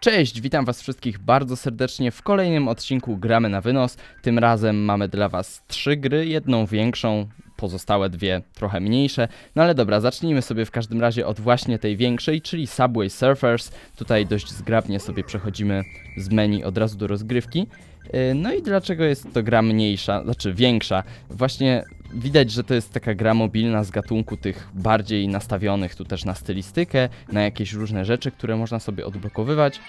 Cześć, witam was wszystkich bardzo serdecznie w kolejnym odcinku Gramy na wynos. Tym razem mamy dla was trzy gry, jedną większą, pozostałe dwie trochę mniejsze. No ale dobra, zacznijmy sobie w każdym razie od właśnie tej większej, czyli Subway Surfers. Tutaj dość zgrabnie sobie przechodzimy z menu od razu do rozgrywki. Yy, No i dlaczego jest to gra mniejsza, znaczy większa? Właśnie widać, że to jest taka gra mobilna z gatunku tych bardziej nastawionych tu też na stylistykę, na jakieś różne rzeczy, które można sobie odblokowywać.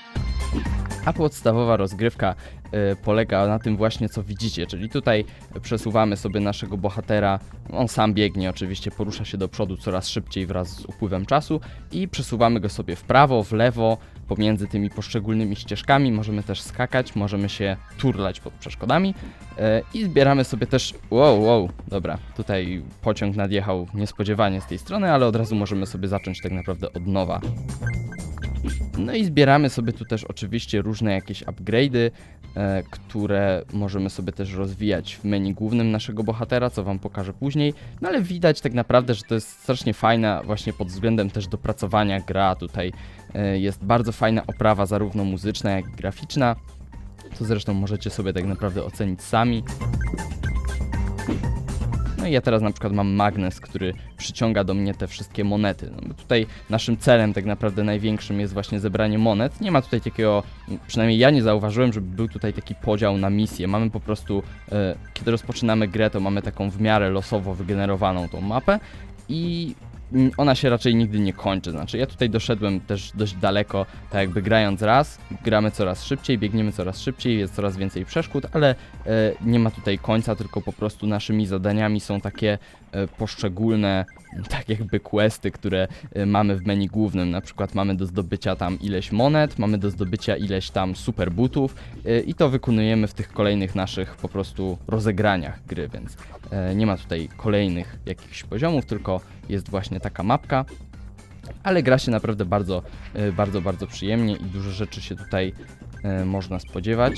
A podstawowa rozgrywka y, polega na tym właśnie, co widzicie, czyli tutaj przesuwamy sobie naszego bohatera, on sam biegnie oczywiście, porusza się do przodu coraz szybciej wraz z upływem czasu i przesuwamy go sobie w prawo, w lewo, pomiędzy tymi poszczególnymi ścieżkami, możemy też skakać, możemy się turlać pod przeszkodami y, i zbieramy sobie też, wow, wow, dobra, tutaj pociąg nadjechał niespodziewanie z tej strony, ale od razu możemy sobie zacząć tak naprawdę od nowa. No i zbieramy sobie tu też oczywiście różne jakieś upgrade'y, e, które możemy sobie też rozwijać w menu głównym naszego bohatera, co wam pokażę później. No ale widać tak naprawdę, że to jest strasznie fajna właśnie pod względem też dopracowania gra. Tutaj e, jest bardzo fajna oprawa zarówno muzyczna, jak i graficzna. To zresztą możecie sobie tak naprawdę ocenić sami. No i ja teraz na przykład mam magnes, który przyciąga do mnie te wszystkie monety. No tutaj naszym celem tak naprawdę największym jest właśnie zebranie monet. Nie ma tutaj takiego, przynajmniej ja nie zauważyłem, żeby był tutaj taki podział na misję. Mamy po prostu, e, kiedy rozpoczynamy grę, to mamy taką w miarę losowo wygenerowaną tą mapę i ona się raczej nigdy nie kończy. Znaczy, ja tutaj doszedłem też dość daleko, tak jakby grając raz, gramy coraz szybciej, biegniemy coraz szybciej, jest coraz więcej przeszkód, ale e, nie ma tutaj końca, tylko po prostu naszymi zadaniami są takie poszczególne, tak jakby questy, które e, mamy w menu głównym. Na przykład mamy do zdobycia tam ileś monet, mamy do zdobycia ileś tam super butów e, i to wykonujemy w tych kolejnych naszych po prostu rozegraniach gry, więc e, nie ma tutaj kolejnych jakichś poziomów, tylko jest właśnie taka mapka. Ale gra się naprawdę bardzo, e, bardzo, bardzo przyjemnie i dużo rzeczy się tutaj e, można spodziewać.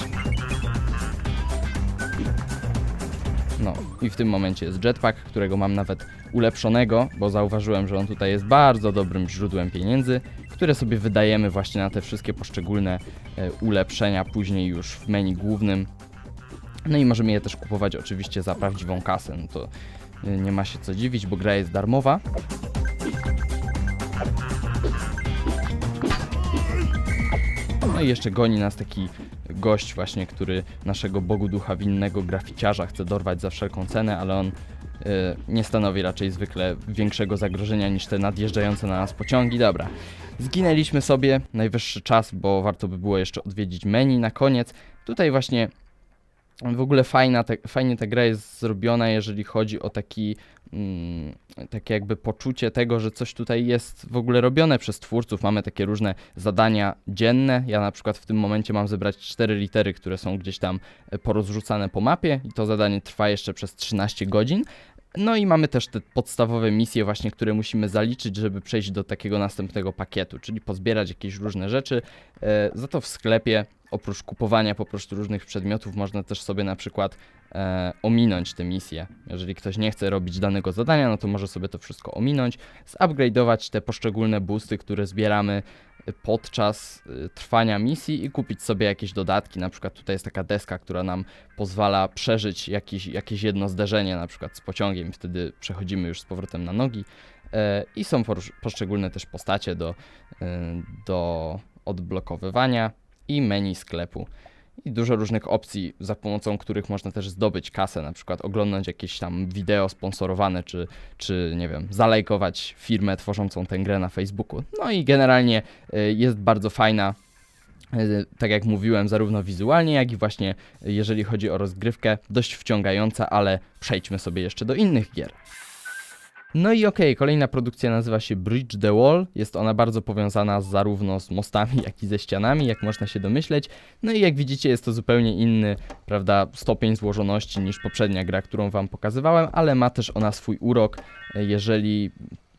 No i w tym momencie jest jetpack, którego mam nawet ulepszonego, bo zauważyłem, że on tutaj jest bardzo dobrym źródłem pieniędzy, które sobie wydajemy właśnie na te wszystkie poszczególne e, ulepszenia później już w menu głównym. No i możemy je też kupować oczywiście za prawdziwą kasę, no to e, nie ma się co dziwić, bo gra jest darmowa. No i jeszcze goni nas taki gość właśnie, który naszego bogu ducha winnego graficiarza chce dorwać za wszelką cenę, ale on y, nie stanowi raczej zwykle większego zagrożenia niż te nadjeżdżające na nas pociągi. Dobra, zginęliśmy sobie, najwyższy czas, bo warto by było jeszcze odwiedzić menu na koniec. Tutaj właśnie w ogóle fajna te, fajnie ta gra jest zrobiona, jeżeli chodzi o taki, takie jakby poczucie tego, że coś tutaj jest w ogóle robione przez twórców. Mamy takie różne zadania dzienne. Ja na przykład w tym momencie mam zebrać cztery litery, które są gdzieś tam e, porozrzucane po mapie i to zadanie trwa jeszcze przez 13 godzin. No i mamy też te podstawowe misje właśnie, które musimy zaliczyć, żeby przejść do takiego następnego pakietu, czyli pozbierać jakieś różne rzeczy. E, za to w sklepie, oprócz kupowania po prostu różnych przedmiotów, można też sobie na przykład e, ominąć te misje. Jeżeli ktoś nie chce robić danego zadania, no to może sobie to wszystko ominąć, zupgrade'ować te poszczególne boosty, które zbieramy podczas y, trwania misji i kupić sobie jakieś dodatki. Na przykład tutaj jest taka deska, która nam pozwala przeżyć jakiś, jakieś jedno zderzenie, na przykład z pociągiem, wtedy przechodzimy już z powrotem na nogi. E, I są poszczególne też postacie do, y, do odblokowywania i menu sklepu. I dużo różnych opcji, za pomocą których można też zdobyć kasę, na przykład oglądać jakieś tam wideo sponsorowane, czy, czy nie wiem, zalajkować firmę tworzącą tę grę na Facebooku. No i generalnie y, jest bardzo fajna, y, tak jak mówiłem, zarówno wizualnie, jak i właśnie y, jeżeli chodzi o rozgrywkę, dość wciągająca, ale przejdźmy sobie jeszcze do innych gier. No i okej, kolejna produkcja nazywa się Bridge the Wall. Jest ona bardzo powiązana zarówno z mostami, jak i ze ścianami, jak można się domyśleć. No i jak widzicie, jest to zupełnie inny, prawda, stopień złożoności niż poprzednia gra, którą wam pokazywałem, ale ma też ona swój urok. Jeżeli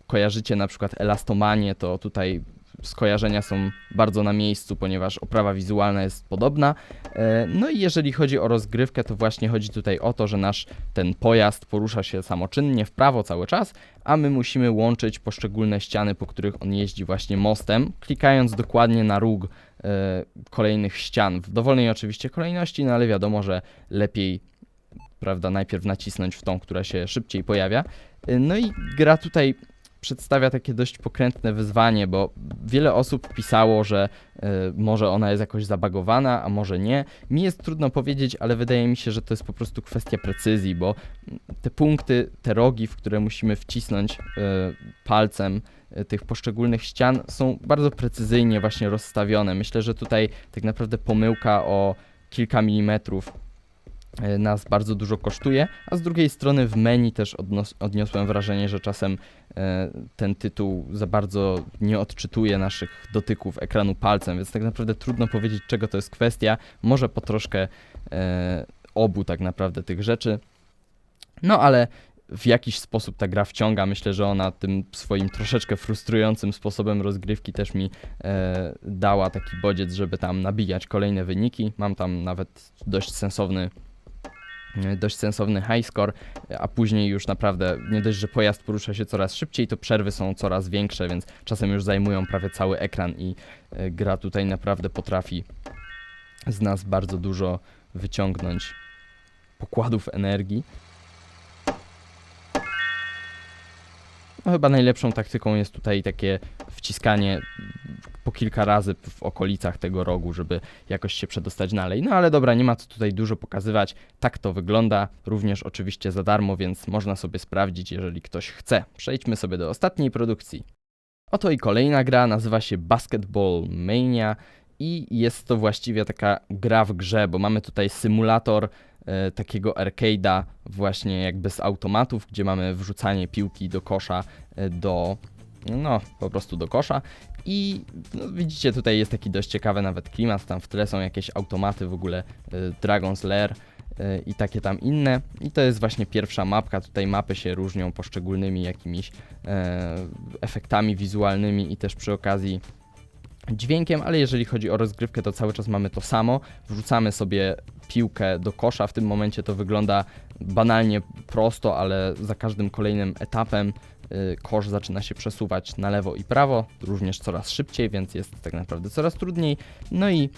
kojarzycie na przykład Elastomanię, to tutaj skojarzenia są bardzo na miejscu, ponieważ oprawa wizualna jest podobna. E, No i jeżeli chodzi o rozgrywkę, to właśnie chodzi tutaj o to, że nasz ten pojazd porusza się samoczynnie w prawo cały czas, a my musimy łączyć poszczególne ściany, po których on jeździ właśnie mostem, klikając dokładnie na róg e, kolejnych ścian w dowolnej oczywiście kolejności, no ale wiadomo, że lepiej prawda, najpierw nacisnąć w tą, która się szybciej pojawia. E, No i gra tutaj przedstawia takie dość pokrętne wyzwanie, bo wiele osób pisało, że e, może ona jest jakoś zabagowana, a może nie. Mi jest trudno powiedzieć, ale wydaje mi się, że to jest po prostu kwestia precyzji, bo te punkty, te rogi, w które musimy wcisnąć e, palcem e, tych poszczególnych ścian są bardzo precyzyjnie właśnie rozstawione. Myślę, że tutaj tak naprawdę pomyłka o kilka milimetrów nas bardzo dużo kosztuje, a z drugiej strony w menu też odniosłem wrażenie, że czasem e, ten tytuł za bardzo nie odczytuje naszych dotyków ekranu palcem, więc tak naprawdę trudno powiedzieć, czego to jest kwestia. Może po troszkę e, obu tak naprawdę tych rzeczy. No ale w jakiś sposób ta gra wciąga. Myślę, że ona tym swoim troszeczkę frustrującym sposobem rozgrywki też mi e, dała taki bodziec, żeby tam nabijać kolejne wyniki. Mam tam nawet dość sensowny e, dość sensowny high score, a później już naprawdę nie dość, że pojazd porusza się coraz szybciej, to przerwy są coraz większe, więc czasem już zajmują prawie cały ekran i e, gra tutaj naprawdę potrafi z nas bardzo dużo wyciągnąć pokładów energii. No chyba najlepszą taktyką jest tutaj takie wciskanie po kilka razy w okolicach tego rogu, żeby jakoś się przedostać dalej. No ale dobra, nie ma co tutaj dużo pokazywać. Tak to wygląda, również oczywiście za darmo, więc można sobie sprawdzić, jeżeli ktoś chce. Przejdźmy sobie do ostatniej produkcji. Oto i kolejna gra, nazywa się Basketball Mania i jest to właściwie taka gra w grze, bo mamy tutaj symulator e, takiego arcade'a właśnie jakby z automatów, gdzie mamy wrzucanie piłki do kosza, e, do no po prostu do kosza i no, widzicie tutaj jest taki dość ciekawy nawet klimat, tam w tle są jakieś automaty w ogóle e, Dragon's Lair e, i takie tam inne i to jest właśnie pierwsza mapka, tutaj mapy się różnią poszczególnymi jakimiś e, efektami wizualnymi i też przy okazji dźwiękiem, ale jeżeli chodzi o rozgrywkę, to cały czas mamy to samo. Wrzucamy sobie piłkę do kosza. W tym momencie to wygląda banalnie prosto, ale za każdym kolejnym etapem y, kosz zaczyna się przesuwać na lewo i prawo, również coraz szybciej, więc jest tak naprawdę coraz trudniej. No i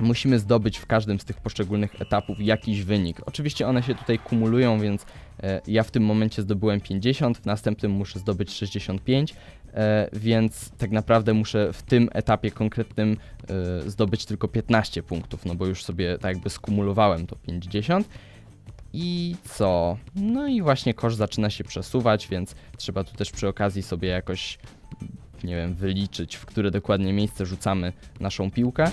musimy zdobyć w każdym z tych poszczególnych etapów jakiś wynik. Oczywiście one się tutaj kumulują, więc e, ja w tym momencie zdobyłem 50, w następnym muszę zdobyć 65, e, więc tak naprawdę muszę w tym etapie konkretnym e, zdobyć tylko 15 punktów, no bo już sobie tak jakby skumulowałem to 50. I co? No i właśnie kosz zaczyna się przesuwać, więc trzeba tu też przy okazji sobie jakoś, nie wiem, wyliczyć, w które dokładnie miejsce rzucamy naszą piłkę.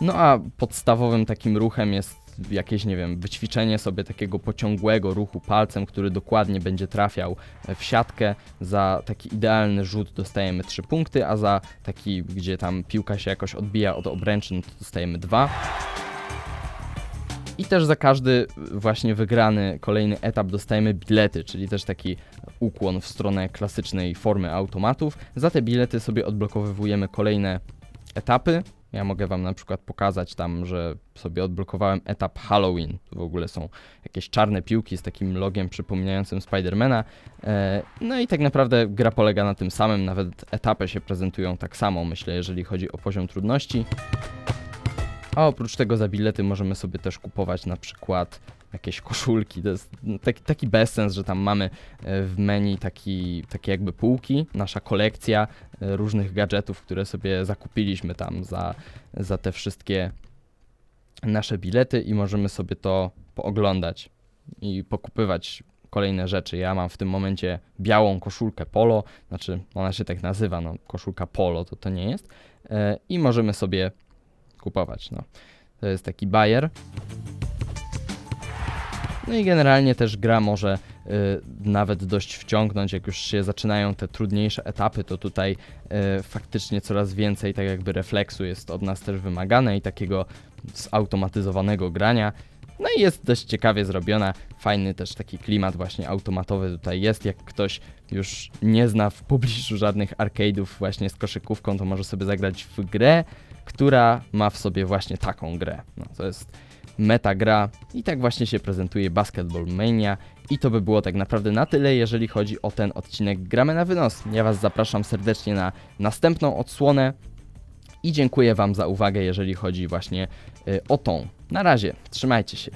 No a podstawowym takim ruchem jest jakieś, nie wiem, wyćwiczenie sobie takiego pociągłego ruchu palcem, który dokładnie będzie trafiał w siatkę. Za taki idealny rzut dostajemy 3 punkty, a za taki, gdzie tam piłka się jakoś odbija od obręczy, no to dostajemy 2. I też za każdy właśnie wygrany kolejny etap dostajemy bilety, czyli też taki ukłon w stronę klasycznej formy automatów. Za te bilety sobie odblokowywujemy kolejne etapy. Ja mogę wam na przykład pokazać tam, że sobie odblokowałem etap Halloween. Tu w ogóle są jakieś czarne piłki z takim logiem przypominającym Spidermana. E, No i tak naprawdę gra polega na tym samym, nawet etapy się prezentują tak samo, myślę, jeżeli chodzi o poziom trudności. A oprócz tego za bilety możemy sobie też kupować na przykład jakieś koszulki. To jest taki, taki bezsens, że tam mamy e, w menu taki, takie jakby półki, nasza kolekcja e, różnych gadżetów, które sobie zakupiliśmy tam za, za te wszystkie nasze bilety i możemy sobie to pooglądać i pokupywać kolejne rzeczy. Ja mam w tym momencie białą koszulkę polo, znaczy ona się tak nazywa, no koszulka polo to to nie jest e, i możemy sobie kupować, no. To jest taki bajer. No i generalnie też gra może y, nawet dość wciągnąć, jak już się zaczynają te trudniejsze etapy, to tutaj y, faktycznie coraz więcej tak jakby refleksu jest od nas też wymagane i takiego zautomatyzowanego grania. No i jest dość ciekawie zrobiona, fajny też taki klimat właśnie automatowy tutaj jest, jak ktoś już nie zna w pobliżu żadnych arcade'ów właśnie z koszykówką, to może sobie zagrać w grę, która ma w sobie właśnie taką grę. No, to jest meta gra i tak właśnie się prezentuje Basketball Mania i to by było tak naprawdę na tyle, jeżeli chodzi o ten odcinek Gramy na wynos. Ja Was zapraszam serdecznie na następną odsłonę I dziękuję Wam za uwagę, jeżeli chodzi właśnie y, o tą. Na razie, trzymajcie się.